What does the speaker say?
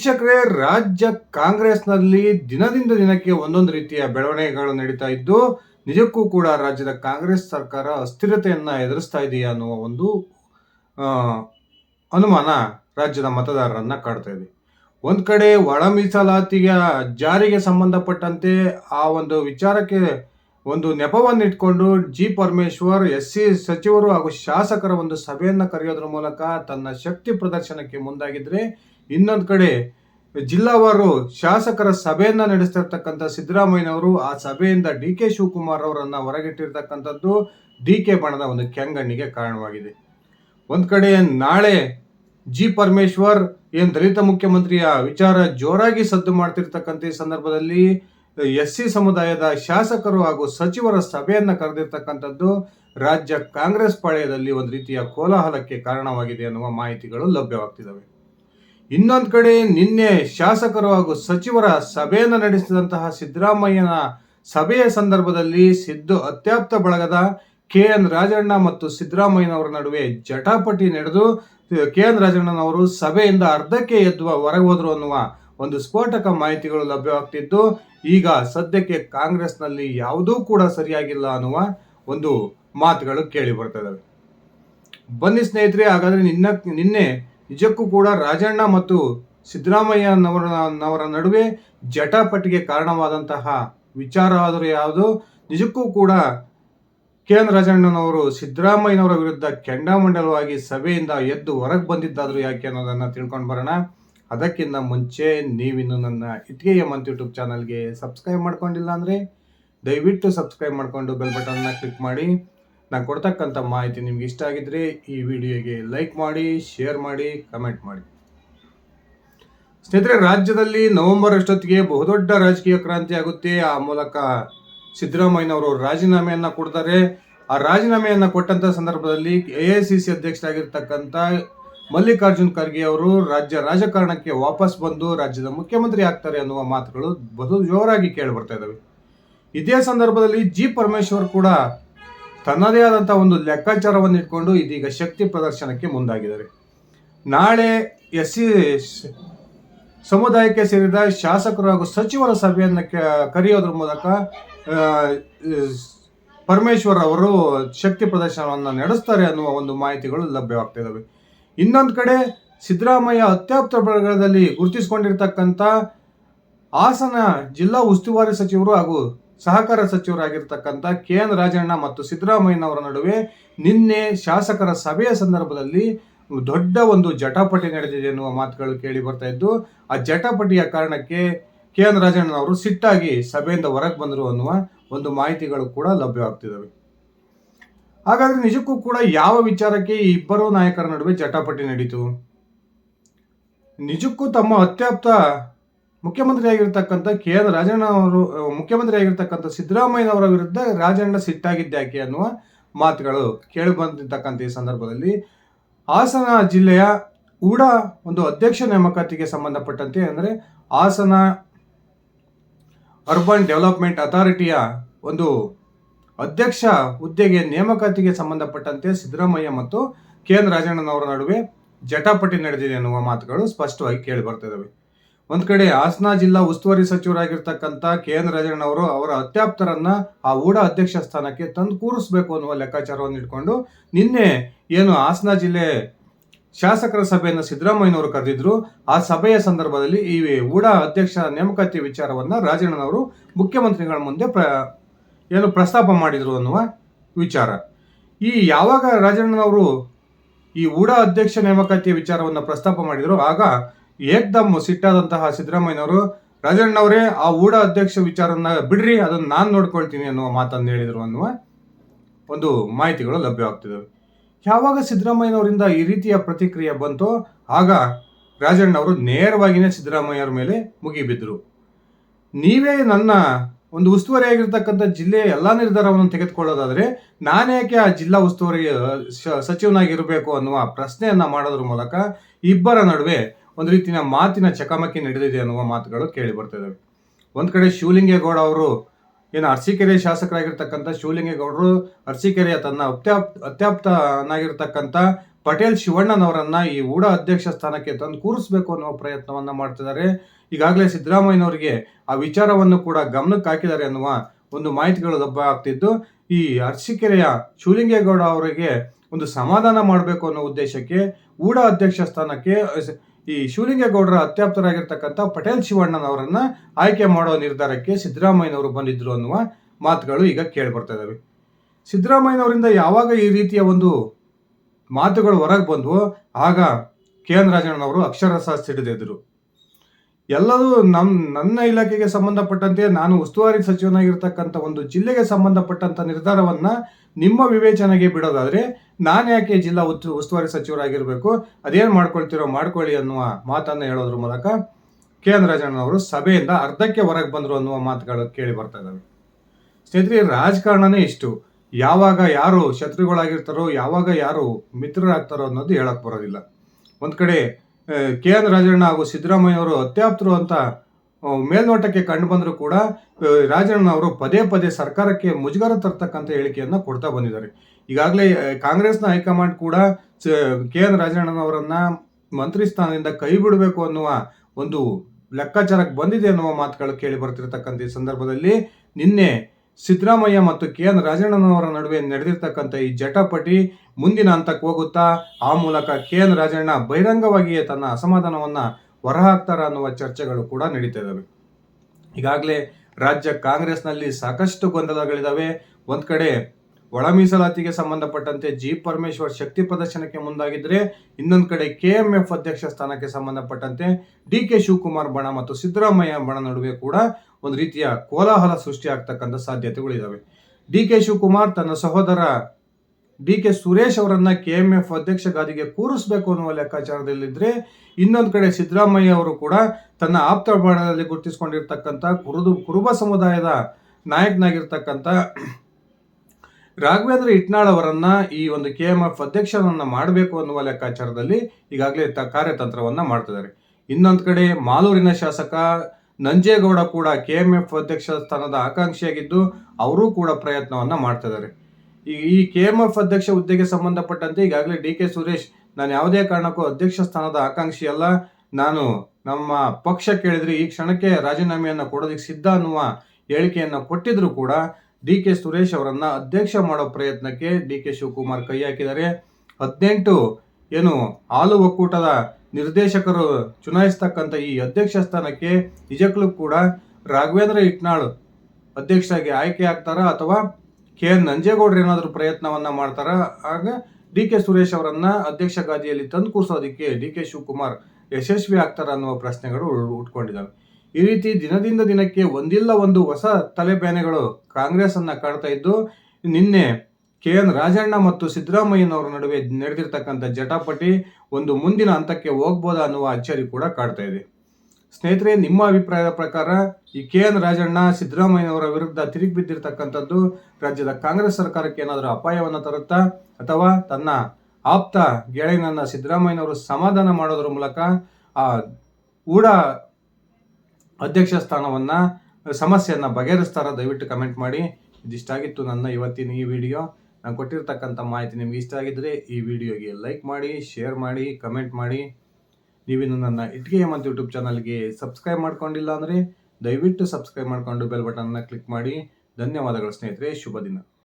ವೀಕ್ಷಕರೇ, ರಾಜ್ಯ ಕಾಂಗ್ರೆಸ್ನಲ್ಲಿ ದಿನದಿಂದ ದಿನಕ್ಕೆ ಒಂದೊಂದು ರೀತಿಯ ಬೆಳವಣಿಗೆಗಳು ನಡೀತಾ ಇದ್ದು, ನಿಜಕ್ಕೂ ಕೂಡ ರಾಜ್ಯದ ಕಾಂಗ್ರೆಸ್ ಸರ್ಕಾರ ಅಸ್ಥಿರತೆಯನ್ನ ಎದುರಿಸ್ತಾ ಇದೆಯಾ ಅನ್ನುವ ಒಂದು ಅನುಮಾನ ರಾಜ್ಯದ ಮತದಾರರನ್ನ ಕಾಡ್ತಾ ಇದೆ. ಒಂದ್ ಕಡೆ ಒಳ ಮೀಸಲಾತಿಯ ಜಾರಿಗೆ ಸಂಬಂಧಪಟ್ಟಂತೆ ಆ ಒಂದು ವಿಚಾರಕ್ಕೆ ಒಂದು ನೆಪವನ್ನು ಇಟ್ಕೊಂಡು ಜಿ ಪರಮೇಶ್ವರ್, ಎಸ್ ಸಿ ಸಚಿವರು ಹಾಗೂ ಶಾಸಕರ ಒಂದು ಸಭೆಯನ್ನು ಕರೆಯೋದ್ರ ಮೂಲಕ ತನ್ನ ಶಕ್ತಿ ಪ್ರದರ್ಶನಕ್ಕೆ ಮುಂದಾಗಿದ್ರೆ ಇನ್ನೊಂದು ಕಡೆ ಜಿಲ್ಲಾವಾರು ಶಾಸಕರ ಸಭೆಯನ್ನ ನಡೆಸ್ತಿರ್ತಕ್ಕಂಥ ಸಿದ್ದರಾಮಯ್ಯನವರು ಆ ಸಭೆಯಿಂದ ಡಿ ಕೆ ಶಿವಕುಮಾರ್ ಅವರನ್ನು ಹೊರಗಿಟ್ಟಿರ್ತಕ್ಕಂಥದ್ದು ಡಿ ಕೆ ಬಣದ ಒಂದು ಕೆಂಗಣ್ಣಿಗೆ ಕಾರಣವಾಗಿದೆ. ಒಂದು ಕಡೆ ನಾಳೆ ಜಿ ಪರಮೇಶ್ವರ್, ಏನ್ ದಲಿತ ಮುಖ್ಯಮಂತ್ರಿಯ ವಿಚಾರ ಜೋರಾಗಿ ಸದ್ದು ಮಾಡ್ತಿರ್ತಕ್ಕಂಥ ಸಂದರ್ಭದಲ್ಲಿ ಎಸ್ ಸಿ ಸಮುದಾಯದ ಶಾಸಕರು ಹಾಗೂ ಸಚಿವರ ಸಭೆಯನ್ನು ಕರೆದಿರ್ತಕ್ಕಂಥದ್ದು ರಾಜ್ಯ ಕಾಂಗ್ರೆಸ್ ಪಾಳ್ಯದಲ್ಲಿ ಒಂದು ರೀತಿಯ ಕೋಲಾಹಲಕ್ಕೆ ಕಾರಣವಾಗಿದೆ ಅನ್ನುವ ಮಾಹಿತಿಗಳು ಲಭ್ಯವಾಗ್ತಿದ್ದಾವೆ ಇನ್ನೊಂದು ಕಡೆ ನಿನ್ನೆ ಶಾಸಕರು ಹಾಗೂ ಸಚಿವರ ಸಭೆಯನ್ನು ನಡೆಸಿದಂತಹ ಸಿದ್ದರಾಮಯ್ಯನ ಸಭೆಯ ಸಂದರ್ಭದಲ್ಲಿ ಸಿದ್ದು ಅತ್ಯಾಪ್ತ ಬಳಗದ ಕೆ ಎನ್ ರಾಜಣ್ಣ ಮತ್ತು ಸಿದ್ದರಾಮಯ್ಯನವರ ನಡುವೆ ಜಟಾಪಟಿ ನಡೆದು, ಕೆ ಎನ್ ರಾಜಣ್ಣನವರು ಸಭೆಯಿಂದ ಅರ್ಧಕ್ಕೆ ಎದ್ದು ಹೊರಗೆ ಹೋದರು ಅನ್ನುವ ಒಂದು ಸ್ಫೋಟಕ ಮಾಹಿತಿಗಳು ಲಭ್ಯವಾಗ್ತಿದ್ದು, ಈಗ ಸದ್ಯಕ್ಕೆ ಕಾಂಗ್ರೆಸ್ನಲ್ಲಿ ಯಾವುದೂ ಕೂಡ ಸರಿಯಾಗಿಲ್ಲ ಅನ್ನುವ ಒಂದು ಮಾತುಗಳು ಕೇಳಿ ಬರ್ತದವೆ ಬನ್ನಿ ಸ್ನೇಹಿತರೆ, ಹಾಗಾದರೆ ನಿನ್ನ, ನಿನ್ನೆ ನಿಜಕ್ಕೂ ಕೂಡ ರಾಜಣ್ಣ ಮತ್ತು ಸಿದ್ದರಾಮಯ್ಯನವರನವರ ನಡುವೆ ಜಟಾಪಟಿಗೆ ಕಾರಣವಾದಂತಹ ವಿಚಾರ ಯಾವುದು? ನಿಜಕ್ಕೂ ಕೂಡ ಕೆ ಎನ್ ರಾಜಣ್ಣನವರು ಸಿದ್ದರಾಮಯ್ಯನವರ ವಿರುದ್ಧ ಕೆಂಡಾಮಂಡಲವಾಗಿ ಸಭೆಯಿಂದ ಎದ್ದು ಹೊರಗೆ ಬಂದಿದ್ದಾದರೂ ಯಾಕೆ ಅನ್ನೋದನ್ನ ತಿಳ್ಕೊಂಡು ಬರೋಣ. ಅದಕ್ಕಿಂತ ಮುಂಚೆ ನೀವಿನ್ನು ನನ್ನ ಇಟ್ಗೆ ಎಂ ಅಂತ ಯೂಟ್ಯೂಬ್ ಚಾನಲ್ಗೆ ಸಬ್ಸ್ಕ್ರೈಬ್ ಮಾಡ್ಕೊಂಡಿಲ್ಲ ಅಂದರೆ ದಯವಿಟ್ಟು ಸಬ್ಸ್ಕ್ರೈಬ್ ಮಾಡಿಕೊಂಡು ಬೆಲ್ ಬಟನ್ನ ಕ್ಲಿಕ್ ಮಾಡಿ. ನಾನು ಕೊಡ್ತಕ್ಕಂಥ ಮಾಹಿತಿ ನಿಮ್ಗೆ ಇಷ್ಟ ಆಗಿದ್ರೆ ಈ ವಿಡಿಯೋಗೆ ಲೈಕ್ ಮಾಡಿ, ಶೇರ್ ಮಾಡಿ, ಕಮೆಂಟ್ ಮಾಡಿ. ಸ್ನೇಹಿತರೆ, ರಾಜ್ಯದಲ್ಲಿ ನವೆಂಬರ್ ಅಷ್ಟೊತ್ತಿಗೆ ಬಹುದೊಡ್ಡ ರಾಜಕೀಯ ಕ್ರಾಂತಿ ಆಗುತ್ತೆ. ಆ ಮೂಲಕ ಸಿದ್ದರಾಮಯ್ಯನವರು ರಾಜೀನಾಮೆಯನ್ನು ಕೊಡ್ತಾರೆ. ಆ ರಾಜೀನಾಮೆಯನ್ನು ಕೊಟ್ಟಂತ ಸಂದರ್ಭದಲ್ಲಿ ಎ ಐ ಸಿ ಸಿ ಅಧ್ಯಕ್ಷರಾಗಿರ್ತಕ್ಕಂಥ ಮಲ್ಲಿಕಾರ್ಜುನ್ ಖರ್ಗೆ ಅವರು ರಾಜ್ಯ ರಾಜಕಾರಣಕ್ಕೆ ವಾಪಸ್ ಬಂದು ರಾಜ್ಯದ ಮುಖ್ಯಮಂತ್ರಿ ಆಗ್ತಾರೆ ಅನ್ನುವ ಮಾತುಗಳು ಬಹು ಜೋರಾಗಿ ಕೇಳಿ ಬರ್ತಾ ಇದ್ದಾವೆ ಇದೇ ಸಂದರ್ಭದಲ್ಲಿ ಜಿ ಪರಮೇಶ್ವರ್ ಕೂಡ ತನ್ನದೇ ಆದಂತಹ ಒಂದು ಲೆಕ್ಕಾಚಾರವನ್ನು ಇಟ್ಕೊಂಡು ಇದೀಗ ಶಕ್ತಿ ಪ್ರದರ್ಶನಕ್ಕೆ ಮುಂದಾಗಿದ್ದಾರೆ. ನಾಳೆ ಎಸ್ ಸಿ ಸಮುದಾಯಕ್ಕೆ ಸೇರಿದ ಶಾಸಕರು ಹಾಗೂ ಸಚಿವರ ಸಭೆಯನ್ನು ಕರೆಯೋದ್ರ ಮೂಲಕ ಪರಮೇಶ್ವರ್ ಅವರು ಶಕ್ತಿ ಪ್ರದರ್ಶನವನ್ನು ನಡೆಸ್ತಾರೆ ಅನ್ನುವ ಒಂದು ಮಾಹಿತಿಗಳು ಲಭ್ಯವಾಗ್ತಿದ್ದಾವೆ ಇನ್ನೊಂದು ಕಡೆ ಸಿದ್ದರಾಮಯ್ಯ ಅತ್ಯಾಪ್ತ ಬಳಗದಲ್ಲಿ ಗುರುತಿಸಿಕೊಂಡಿರ್ತಕ್ಕಂಥ ಹಾಸನ ಜಿಲ್ಲಾ ಉಸ್ತುವಾರಿ ಸಚಿವರು ಹಾಗೂ ಸಹಕಾರ ಸಚಿವರಾಗಿರ್ತಕ್ಕಂಥ ಕೆ ಎನ್ ರಾಜಣ್ಣ ಮತ್ತು ಸಿದ್ದರಾಮಯ್ಯನವರ ನಡುವೆ ನಿನ್ನೆ ಶಾಸಕರ ಸಭೆಯ ಸಂದರ್ಭದಲ್ಲಿ ದೊಡ್ಡ ಒಂದು ಜಟಾಪಟಿ ನಡೆದಿದೆ ಎನ್ನುವ ಮಾತುಗಳು ಕೇಳಿ ಬರ್ತಾ ಇದ್ದು, ಆ ಜಟಾಪಟಿಯ ಕಾರಣಕ್ಕೆ ಕೆ ಎನ್ ರಾಜಣ್ಣನವರು ಸಿಟ್ಟಾಗಿ ಸಭೆಯಿಂದ ಹೊರಗೆ ಬಂದರು ಅನ್ನುವ ಒಂದು ಮಾಹಿತಿಗಳು ಕೂಡ ಲಭ್ಯವಾಗ್ತಿದ್ದಾವೆ. ಹಾಗಾದ್ರೆ ನಿಜಕ್ಕೂ ಕೂಡ ಯಾವ ವಿಚಾರಕ್ಕೆ ಈ ಇಬ್ಬರು ನಾಯಕರ ನಡುವೆ ಜಟಾಪಟಿ ನಡೀತು? ನಿಜಕ್ಕೂ ತಮ್ಮ ಅತ್ಯಾಪ್ತ ಮುಖ್ಯಮಂತ್ರಿ ಆಗಿರ್ತಕ್ಕಂಥ ಕೆ ಎನ್ ರಾಜಣ್ಣ ಅವರು ಮುಖ್ಯಮಂತ್ರಿ ಆಗಿರ್ತಕ್ಕಂಥ ಸಿದ್ದರಾಮಯ್ಯನವರ ವಿರುದ್ಧ ರಾಜಣ್ಣ ಸಿಟ್ಟಾಗಿದ್ದಾಕೆ ಅನ್ನುವ ಮಾತುಗಳು ಕೇಳಿ ಬಂದಿರ್ತಕ್ಕಂಥ ಈ ಸಂದರ್ಭದಲ್ಲಿ. ಹಾಸನ ಜಿಲ್ಲೆಯ ಕೂಡ ಒಂದು ಅಧ್ಯಕ್ಷ ನೇಮಕಾತಿಗೆ ಸಂಬಂಧಪಟ್ಟಂತೆ ಅಂದರೆ ಹಾಸನ ಅರ್ಬನ್ ಡೆವಲಪ್ಮೆಂಟ್ ಅಥಾರಿಟಿಯ ಒಂದು ಅಧ್ಯಕ್ಷ ಹುದ್ದೆಗೆ ನೇಮಕಾತಿಗೆ ಸಂಬಂಧಪಟ್ಟಂತೆ ಸಿದ್ದರಾಮಯ್ಯ ಮತ್ತು ಕೆ ಎನ್ ರಾಜಣ್ಣನವರ ನಡುವೆ ಜಟಾಪಟಿ ನಡೆದಿದೆ ಎನ್ನುವ ಮಾತುಗಳು ಸ್ಪಷ್ಟವಾಗಿ ಕೇಳಿ ಬರ್ತಿದ್ದಾವೆ ಒಂದ್ ಕಡೆ ಹಾಸನ ಜಿಲ್ಲಾ ಉಸ್ತುವಾರಿ ಸಚಿವರಾಗಿರ್ತಕ್ಕಂಥ ಕೆ ಎನ್ ರಾಜಣ್ಣವರು ಅವರ ಅತ್ಯಾಪ್ತರನ್ನ ಆ ಊಡ ಅಧ್ಯಕ್ಷ ಸ್ಥಾನಕ್ಕೆ ತಂದು ಕೂರಿಸಬೇಕು ಅನ್ನುವ ಲೆಕ್ಕಾಚಾರವನ್ನು ಇಟ್ಕೊಂಡು ನಿನ್ನೆ ಏನು ಹಾಸನ ಜಿಲ್ಲೆ ಶಾಸಕರ ಸಭೆಯನ್ನು ಸಿದ್ದರಾಮಯ್ಯನವರು ಕರೆದಿದ್ರು. ಆ ಸಭೆಯ ಸಂದರ್ಭದಲ್ಲಿ ಈ ಊಡ ಅಧ್ಯಕ್ಷ ನೇಮಕಾತಿ ವಿಚಾರವನ್ನ ರಾಜಣ್ಣನವರು ಮುಖ್ಯಮಂತ್ರಿಗಳ ಮುಂದೆ ಪ್ರ ಏನು ಪ್ರಸ್ತಾಪ ಮಾಡಿದರು ಅನ್ನುವ ವಿಚಾರ. ಈ ಯಾವಾಗ ರಾಜಣ್ಣನವರು ಈ ಊಡ ಅಧ್ಯಕ್ಷ ನೇಮಕಾತಿಯ ವಿಚಾರವನ್ನು ಪ್ರಸ್ತಾಪ ಮಾಡಿದರು, ಆಗ ಏಕ್ದಮ್ ಸಿಟ್ಟಾದಂತಹ ಸಿದ್ದರಾಮಯ್ಯನವರು, ರಾಜಣ್ಣವರೇ, ಆ ಊಡ ಅಧ್ಯಕ್ಷ ವಿಚಾರನ ಬಿಡ್ರಿ, ಅದನ್ನು ನಾನು ನೋಡ್ಕೊಳ್ತೀನಿ ಅನ್ನುವ ಮಾತನ್ನು ಹೇಳಿದರು ಅನ್ನುವ ಒಂದು ಮಾಹಿತಿಗಳು ಲಭ್ಯವಾಗ್ತಿದ್ದಾವೆ ಯಾವಾಗ ಸಿದ್ದರಾಮಯ್ಯನವರಿಂದ ಈ ರೀತಿಯ ಪ್ರತಿಕ್ರಿಯೆ ಬಂತೋ, ಆಗ ರಾಜಣ್ಣವರು ನೇರವಾಗಿಯೇ ಸಿದ್ದರಾಮಯ್ಯವ್ರ ಮೇಲೆ ಮುಗಿಬಿದ್ರು. ನೀವೇ ನನ್ನ ಒಂದು ಉಸ್ತುವಾರಿ ಆಗಿರ್ತಕ್ಕಂಥ ಜಿಲ್ಲೆಯ ಎಲ್ಲ ನಿರ್ಧಾರವನ್ನು ತೆಗೆದುಕೊಳ್ಳೋದಾದ್ರೆ ನಾನೇಕೆ ಆ ಜಿಲ್ಲಾ ಉಸ್ತುವಾರಿ ಸಚಿವನಾಗಿರಬೇಕು ಅನ್ನುವ ಪ್ರಶ್ನೆಯನ್ನ ಮಾಡೋದ್ರ ಮೂಲಕ ಇಬ್ಬರ ನಡುವೆ ಒಂದು ರೀತಿಯ ಮಾತಿನ ಚಕಮಕಿ ನಡೆದಿದೆ ಅನ್ನುವ ಮಾತುಗಳು ಕೇಳಿ ಬರ್ತಿದ್ದಾವೆ ಒಂದ್ ಕಡೆ ಶಿವಲಿಂಗೇಗೌಡ ಅವರು ಏನು ಅರಸೀಕೆರೆ ಶಾಸಕರಾಗಿರ್ತಕ್ಕಂಥ ಶಿವಲಿಂಗೇಗೌಡರು, ಅರಸೀಕೆರೆಯ ತನ್ನ ಅತ್ಯಾಪ್, ಅತ್ಯಾಪ್ತನಾಗಿರ್ತಕ್ಕಂಥ ಪಟೇಲ್ ಶಿವಣ್ಣನವರನ್ನ ಈ ಊಡ ಅಧ್ಯಕ್ಷ ಸ್ಥಾನಕ್ಕೆ ತಂದು ಕೂರಿಸಬೇಕು ಅನ್ನುವ ಪ್ರಯತ್ನವನ್ನ ಮಾಡ್ತಿದ್ದಾರೆ. ಈಗಾಗಲೇ ಸಿದ್ದರಾಮಯ್ಯನವರಿಗೆ ಆ ವಿಚಾರವನ್ನು ಕೂಡ ಗಮನಕ್ಕೆ ಹಾಕಿದ್ದಾರೆ ಅನ್ನುವ ಒಂದು ಮಾಹಿತಿಗಳು ಲಭ್ಯ ಆಗ್ತಿದ್ದು. ಈ ಅರಸಿಕೆರೆಯ ಶಿವಲಿಂಗೇಗೌಡ ಅವರಿಗೆ ಒಂದು ಸಮಾಧಾನ ಮಾಡಬೇಕು ಅನ್ನೋ ಉದ್ದೇಶಕ್ಕೆ ಊಡ ಅಧ್ಯಕ್ಷ ಸ್ಥಾನಕ್ಕೆ ಈ ಶಿವಲಿಂಗೇಗೌಡರ ಅತ್ಯಾಪ್ತರಾಗಿರ್ತಕ್ಕಂಥ ಪಟೇಲ್ ಶಿವಣ್ಣನವರನ್ನ ಆಯ್ಕೆ ಮಾಡೋ ನಿರ್ಧಾರಕ್ಕೆ ಸಿದ್ದರಾಮಯ್ಯನವರು ಬಂದಿದ್ರು ಅನ್ನುವ ಮಾತುಗಳು ಈಗ ಕೇಳಿ ಬರ್ತಾ ಇದಾವೆ. ಸಿದ್ದರಾಮಯ್ಯನವರಿಂದ ಯಾವಾಗ ಈ ರೀತಿಯ ಒಂದು ಮಾತುಗಳು ಹೊರಗೆ ಬಂದವು. ಆಗ ಕೆ ಎನ್ ರಾಜಣ್ಣನವರು ಅಕ್ಷರಶಃ ಸಿಡಿದೆದ್ರು ಎಲ್ಲರೂ ನಮ್ಮ ನನ್ನ ಇಲಾಖೆಗೆ ಸಂಬಂಧಪಟ್ಟಂತೆ ನಾನು ಉಸ್ತುವಾರಿ ಸಚಿವನಾಗಿರ್ತಕ್ಕಂಥ ಒಂದು ಜಿಲ್ಲೆಗೆ ಸಂಬಂಧಪಟ್ಟಂಥ ನಿರ್ಧಾರವನ್ನ ನಿಮ್ಮ ವಿವೇಚನೆಗೆ ಬಿಡೋದಾದ್ರೆ ನಾನು ಯಾಕೆ ಜಿಲ್ಲಾ ಉತ್- ಉಸ್ತುವಾರಿ ಸಚಿವರಾಗಿರಬೇಕು? ಅದೇನು ಮಾಡ್ಕೊಳ್ತಿರೋ ಮಾಡ್ಕೊಳ್ಳಿ ಅನ್ನುವ ಮಾತನ್ನ ಹೇಳೋದ್ರ ಮೂಲಕ ಕೆ ಎನ್ ರಾಜಣ್ಣನವರು ಸಭೆಯಿಂದ ಅರ್ಧಕ್ಕೆ ಹೊರಗೆ ಬಂದರು ಅನ್ನುವ ಮಾತುಗಳು ಕೇಳಿ ಬರ್ತಾ ಇದ್ದಾವೆ ಸ್ನೇಹಿತರೆ, ರಾಜಕಾರಣನೇ ಇಷ್ಟು. ಯಾವಾಗ ಯಾರು ಶತ್ರುಗಳಾಗಿರ್ತಾರೋ, ಯಾವಾಗ ಯಾರು ಮಿತ್ರರಾಗ್ತಾರೋ ಅನ್ನೋದು ಹೇಳಕ್ ಬರೋದಿಲ್ಲ. ಒಂದು ಕಡೆ ಕೆ ಎನ್ ರಾಜಣ್ಣ ಹಾಗೂ ಸಿದ್ದರಾಮಯ್ಯ ಅವರು ಅತ್ಯಾಪ್ತರು ಅಂತ ಮೇಲ್ನೋಟಕ್ಕೆ ಕಂಡು ಬಂದರೂ ಕೂಡ ರಾಜಣ್ಣ ಅವರು ಪದೇ ಪದೇ ಸರ್ಕಾರಕ್ಕೆ ಮುಜುಗರ ತರ್ತಕ್ಕಂಥ ಹೇಳಿಕೆಯನ್ನ ಕೊಡ್ತಾ ಬಂದಿದ್ದಾರೆ. ಈಗಾಗಲೇ ಕಾಂಗ್ರೆಸ್ನ ಹೈಕಮಾಂಡ್ ಕೂಡ ಕೆ ಎನ್ ರಾಜಣ್ಣನವರನ್ನ ಮಂತ್ರಿ ಸ್ಥಾನದಿಂದ ಕೈ ಬಿಡಬೇಕು ಅನ್ನುವ ಒಂದು ಲೆಕ್ಕಾಚಾರಕ್ಕೆ ಬಂದಿದೆ ಅನ್ನುವ ಮಾತುಗಳು ಕೇಳಿ ಬರ್ತಿರ್ತಕ್ಕಂಥ ಈ ಸಂದರ್ಭದಲ್ಲಿ, ನಿನ್ನೆ ಸಿದ್ದರಾಮಯ್ಯ ಮತ್ತು ಕೆ ಎನ್ ರಾಜಣ್ಣನವರ ನಡುವೆ ನಡೆದಿರ್ತಕ್ಕಂಥ ಈ ಜಟಾಪಟಿ ಮುಂದಿನ ಹಂತಕ್ಕೆ ಹೋಗುತ್ತಾ, ಆ ಮೂಲಕ ಕೆ ಎನ್ ರಾಜಣ್ಣ ಬಹಿರಂಗವಾಗಿಯೇ ತನ್ನ ಅಸಮಾಧಾನವನ್ನು ಹೊರಹಾಕ್ತಾರ ಅನ್ನುವ ಚರ್ಚೆಗಳು ಕೂಡ ನಡೀತಾ ಇದ್ದಾವೆ ಈಗಾಗಲೇ ರಾಜ್ಯ ಕಾಂಗ್ರೆಸ್ನಲ್ಲಿ ಸಾಕಷ್ಟು ಗೊಂದಲಗಳಿದ್ದಾವೆ ಒಂದು ಕಡೆ ಒಳ ಮೀಸಲಾತಿಗೆ ಸಂಬಂಧಪಟ್ಟಂತೆ ಜಿ ಪರಮೇಶ್ವರ್ ಶಕ್ತಿ ಪ್ರದರ್ಶನಕ್ಕೆ ಮುಂದಾಗಿದ್ರೆ ಇನ್ನೊಂದು ಕಡೆ ಕೆಎಂಎಫ್ ಅಧ್ಯಕ್ಷ ಸ್ಥಾನಕ್ಕೆ ಸಂಬಂಧಪಟ್ಟಂತೆ ಡಿ ಕೆ ಶಿವಕುಮಾರ್ ಬಣ ಮತ್ತು ಸಿದ್ದರಾಮಯ್ಯ ಬಣ ನಡುವೆ ಕೂಡ ಒಂದು ರೀತಿಯ ಕೋಲಾಹಲ ಸೃಷ್ಟಿಯಾಗ್ತಕ್ಕಂಥ ಸಾಧ್ಯತೆಗಳಿದ್ದಾವೆ ಡಿ ಕೆ ಶಿವಕುಮಾರ್ ತನ್ನ ಸಹೋದರ ಡಿ ಕೆ ಸುರೇಶ್ ಅವರನ್ನ ಕೆಎಂಎಫ್ ಅಧ್ಯಕ್ಷ ಗಾದಿಗೆ ಕೂರಿಸಬೇಕು ಅನ್ನುವ ಲೆಕ್ಕಾಚಾರದಲ್ಲಿದ್ರೆ ಇನ್ನೊಂದು ಕಡೆ ಸಿದ್ದರಾಮಯ್ಯ ಅವರು ಕೂಡ ತನ್ನ ಆಪ್ತ ಬಣದಲ್ಲಿ ಗುರುತಿಸಿಕೊಂಡಿರ್ತಕ್ಕಂಥ ಕುರುದು ಕುರುಬ ಸಮುದಾಯದ ನಾಯಕನಾಗಿರ್ತಕ್ಕಂಥ ರಾಘವೇಂದ್ರ ಇಟ್ನಾಳ್ ಅವರನ್ನ ಈ ಒಂದು ಕೆ ಎಂ ಎಫ್ ಅಧ್ಯಕ್ಷರನ್ನ ಮಾಡಬೇಕು ಅನ್ನುವ ಲೆಕ್ಕಾಚಾರದಲ್ಲಿ ಈಗಾಗಲೇ ತ ಕಾರ್ಯತಂತ್ರವನ್ನ ಮಾಡ್ತಿದ್ದಾರೆ. ಇನ್ನೊಂದು ಕಡೆ ಮಾಲೂರಿನ ಶಾಸಕ ನಂಜೇಗೌಡ ಕೂಡ ಕೆ ಎಂ ಎಫ್ ಅಧ್ಯಕ್ಷ ಸ್ಥಾನದ ಆಕಾಂಕ್ಷಿಯಾಗಿದ್ದು ಅವರೂ ಕೂಡ ಪ್ರಯತ್ನವನ್ನ ಮಾಡ್ತಿದ್ದಾರೆ. ಈ ಈ ಕೆ ಎಂ ಎಫ್ ಅಧ್ಯಕ್ಷ ಹುದ್ದೆಗೆ ಸಂಬಂಧಪಟ್ಟಂತೆ ಈಗಾಗಲೇ ಡಿ ಕೆ ಸುರೇಶ್ ನಾನು ಯಾವುದೇ ಕಾರಣಕ್ಕೂ ಅಧ್ಯಕ್ಷ ಸ್ಥಾನದ ಆಕಾಂಕ್ಷಿ ಅಲ್ಲ. ನಾನು ನಮ್ಮ ಪಕ್ಷ ಕೇಳಿದ್ರೆ ಈ ಕ್ಷಣಕ್ಕೆ ರಾಜೀನಾಮೆಯನ್ನು ಕೊಡೋದಕ್ಕೆ ಸಿದ್ಧ ಅನ್ನುವ ಹೇಳಿಕೆಯನ್ನು ಕೊಟ್ಟಿದ್ರು ಕೂಡ ಡಿ ಕೆ ಸುರೇಶ್ ಅವರನ್ನ ಅಧ್ಯಕ್ಷ ಮಾಡೋ ಪ್ರಯತ್ನಕ್ಕೆ ಡಿ ಕೆ ಶಿವಕುಮಾರ್ ಕೈ ಹಾಕಿದ್ದಾರೆ. ಹದಿನೆಂಟು ಏನು ಹಾಲು ಒಕ್ಕೂಟದ ನಿರ್ದೇಶಕರು ಚುನಾಯಿಸ್ತಕ್ಕಂಥ ಈ ಅಧ್ಯಕ್ಷ ಸ್ಥಾನಕ್ಕೆ ನಿಜಕ್ಕೂ ಕೂಡ ರಾಘವೇಂದ್ರ ಇಟ್ನಾಳ್ ಅಧ್ಯಕ್ಷರಾಗಿ ಆಯ್ಕೆ ಆಗ್ತಾರಾ ಅಥವಾ ಕೆ ಎನ್ ನಂಜೇಗೌಡರು ಏನಾದರೂ ಪ್ರಯತ್ನವನ್ನ ಮಾಡ್ತಾರ? ಆಗ ಡಿ ಕೆ ಸುರೇಶ್ ಅವರನ್ನ ಅಧ್ಯಕ್ಷ ಗಾದಿಯಲ್ಲಿ ತಂದು ಕೂರಿಸೋದಕ್ಕೆ ಡಿ ಕೆ ಶಿವಕುಮಾರ್ ಯಶಸ್ವಿ ಆಗ್ತಾರ ಅನ್ನುವ ಪ್ರಶ್ನೆಗಳು ಉಟ್ಕೊಂಡಿದ್ದಾವೆ. ಈ ರೀತಿ ದಿನದಿಂದ ದಿನಕ್ಕೆ ಒಂದಿಲ್ಲ ಒಂದು ಹೊಸ ತಲೆಬೇನೆಗಳು ಕಾಂಗ್ರೆಸ್ ಅನ್ನ ಕಾಡ್ತಾ ಇದ್ದು, ನಿನ್ನೆ ಕೆ ಎನ್ ರಾಜಣ್ಣ ಮತ್ತು ಸಿದ್ದರಾಮಯ್ಯನವರ ನಡುವೆ ನಡೆದಿರ್ತಕ್ಕಂಥ ಜಟಾಪಟಿ ಒಂದು ಮುಂದಿನ ಹಂತಕ್ಕೆ ಹೋಗ್ಬೋದಾ ಅನ್ನುವ ಅಚ್ಚರಿ ಕೂಡ ಕಾಡ್ತಾ ಇದೆ. ಸ್ನೇಹಿತರೆ, ನಿಮ್ಮ ಅಭಿಪ್ರಾಯದ ಪ್ರಕಾರ ಈ ಕೆ ಎನ್ ರಾಜಣ್ಣ, ಸಿದ್ದರಾಮಯ್ಯನವರ ವಿರುದ್ಧ ತಿರುಗಿ ಬಿದ್ದಿರ್ತಕ್ಕಂಥದ್ದು ರಾಜ್ಯದ ಕಾಂಗ್ರೆಸ್ ಸರ್ಕಾರಕ್ಕೆ ಏನಾದರೂ ಅಪಾಯವನ್ನು ತರುತ್ತಾ, ಅಥವಾ ತನ್ನ ಆಪ್ತ ಗೆಳೆಯನನ್ನ ಸಿದ್ದರಾಮಯ್ಯನವರು ಸಮಾಧಾನ ಮಾಡೋದ್ರ ಮೂಲಕ ಆ ಊಡ ಅಧ್ಯಕ್ಷ ಸ್ಥಾನವನ್ನು ಸಮಸ್ಯೆಯನ್ನು ಬಗೆಹರಿಸ್ತಾರ ದಯವಿಟ್ಟು ಕಮೆಂಟ್ ಮಾಡಿ. ಇದಿಷ್ಟಾಗಿತ್ತು ನನ್ನ ಇವತ್ತಿನ ಈ ವಿಡಿಯೋ ನಾನು ಕೊಟ್ಟಿರ್ತಕ್ಕಂಥ ಮಾಹಿತಿ ನಿಮ್ಗೆ ಇಷ್ಟ ಆಗಿದ್ರೆ ಈ ವಿಡಿಯೋಗೆ ಲೈಕ್ ಮಾಡಿ ಶೇರ್ ಮಾಡಿ ಕಮೆಂಟ್ ಮಾಡಿ. ನೀವಿನ್ನು ನನ್ನ ಇಟ್ಗೆ ಮತ್ತು ಯೂಟ್ಯೂಬ್ ಚಾನಲ್ಗೆ ಸಬ್ಸ್ಕ್ರೈಬ್ ಮಾಡ್ಕೊಂಡಿಲ್ಲ ಅಂದರೆ ದಯವಿಟ್ಟು ಸಬ್ಸ್ಕ್ರೈಬ್ ಮಾಡಿಕೊಂಡು ಬೆಲ್ ಬಟನ್ನ ಕ್ಲಿಕ್ ಮಾಡಿ. ಧನ್ಯವಾದಗಳು ಸ್ನೇಹಿತರೆ, ಶುಭ ದಿನ.